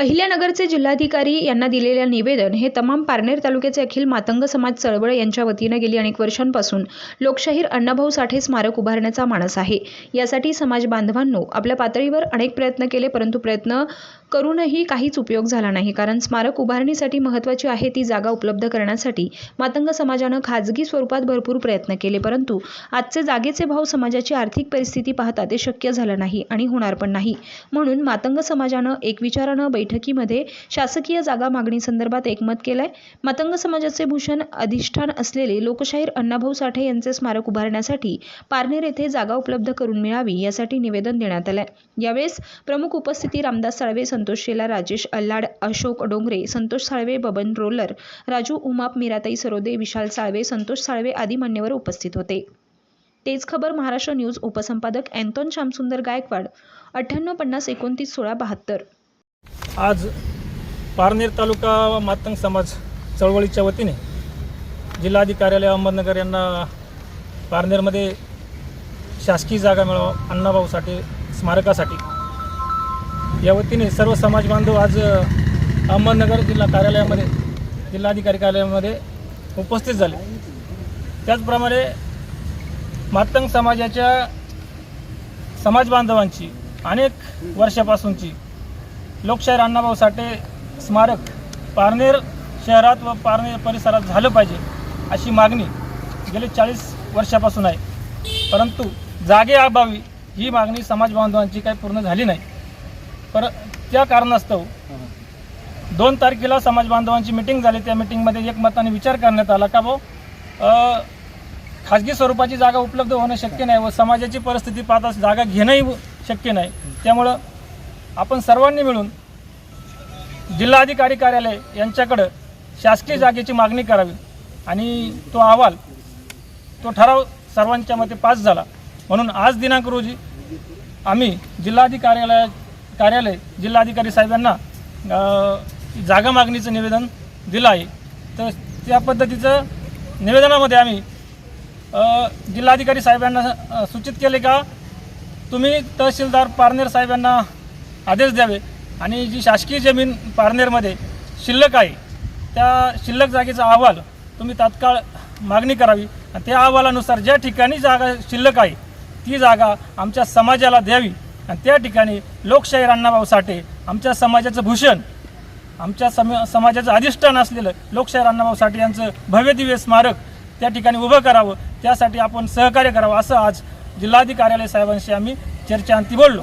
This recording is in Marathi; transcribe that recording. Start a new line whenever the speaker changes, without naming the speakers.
अहिल्यानगरचे जिल्हाधिकारी यांना दिलेल्या निवेदन हे तमाम पारनेर तालुक्याचे अखिल मातंग समाज चळवळ यांच्या वतीनं गेली अनेक वर्षांपासून. लोकशाहीर अण्णाभाऊ साठे स्मारक उभारण्याचा मानस आहे. यासाठी समाज बांधवांनो आपल्या पातळीवर अनेक प्रयत्न केले परंतु प्रयत्न करूनही काहीच उपयोग झाला नाही. कारण स्मारक उभारणीसाठी महत्त्वाची आहे ती जागा उपलब्ध करण्यासाठी मातंग समाजानं खाजगी स्वरूपात भरपूर प्रयत्न केले. परंतु आजचे जागेचे भाव समाजाची आर्थिक परिस्थिती पाहता ते शक्य झालं नाही आणि होणार पण नाही. म्हणून मातंग समाजानं एक विचारानं बैठकीमध्ये शासकीय जागा मागणी संदर्भात एकमत केलंय. मातंग समाजाचे भूषण अधिष्ठान असलेले लोकशाहीर अण्णाभाऊ साठे यांचे स्मारक उभारण्यासाठी पारनेर येथे जागा उपलब्ध करून मिळावी यासाठी निवेदन देण्यात आलंय. यावेळेस प्रमुख उपस्थिती रामदास साळवे संतोष शेला राजेश अल्लाड अशोक डोंगरे संतोष साळवे बबन रोलर राजू उमाप मीराताई सरोदे विशाल साळवे संतोष साळवे आदी मान्यवर उपस्थित होते. तेज खबर महाराष्ट्र न्यूज उपसंपादक अँटॉन श्यामसुंदर गायकवाड अठ्ठ्याण्णव पन्नास एकोणतीस सोळा बहात्तर.
आज पारनेर तालुका मातंग समाज चळवळीच्या वतीने जिल्हाधिकार्यालय अहमदनगर यांना पारनेरमध्ये शासकीय जागा मिळावा अण्णाभाऊ साठे स्मारकासाठी या वतीने सर्व समाज बांधव आज अहमदनगर जिल्हा कार्यालयामध्ये जिल्हाधिकारी कार्यालयामध्ये उपस्थित झाले. त्याचप्रमाणे मातंग समाजाच्या समाज बांधवांची अनेक वर्षापासूनची लोकशाहीर अण्णाभाऊ साठे स्मारक पारनेर शहरात व पारनेर परिसरात झालं पाहिजे अशी मागणी गेले चाळीस वर्षापासून आहे. परंतु जागे अभावी ही मागणी समाज बांधवांची काही पूर्ण झाली नाही. पर त्या कारणास्तव दोन तारखेला समाज बांधवांची मिटिंग झाली. त्या मिटिंगमध्ये एकमताने विचार करण्यात आला का भाऊ? खाजगी स्वरूपाची जागा उपलब्ध होणं शक्य नाही व समाजाची परिस्थिती पाहता जागा घेणंही शक्य नाही. त्यामुळं आपण सर्वांनी मिळून जिल्हाधिकारी कार्यालय यांच्याकडं शासकीय जागेची मागणी करावी. आणि तो अहवाल तो ठराव सर्वांच्या मते पास झाला. म्हणून आज दिनांक रोजी आम्ही जिल्हाधिकारी कार्यालय कार्यालय जिल्हाधिकारी साहेबांना जागा मागणीचं निवेदन दिलं आहे. तर त्या पद्धतीचं निवेदनामध्ये आम्ही जिल्हाधिकारी साहेबांना सूचित केले का तुम्ही तहसीलदार पारनेर साहेबांना आदेश द्यावे आणि जी शासकीय जमीन पारनेरमध्ये शिल्लक आहे त्या शिल्लक जागेचा अहवाल तुम्ही तात्काळ मागणी करावी आणि त्या अहवालानुसार ज्या ठिकाणी जागा शिल्लक आहे ती जागा आमच्या समाजाला द्यावी. आणि त्या ठिकाणी लोकशाहीर अण्णाभाऊ साठे आमच्या समाजाचं भूषण आमच्या सम समाजाचं अधिष्ठान असलेलं लोकशाहीर अण्णाभाऊ साठे यांचं भव्यदिव्य स्मारक त्या ठिकाणी उभं करावं त्यासाठी आपण सहकार्य करावं असं आज जिल्हाधिकारी कार्यालय साहेबांशी आम्ही चर्चांती बोललो.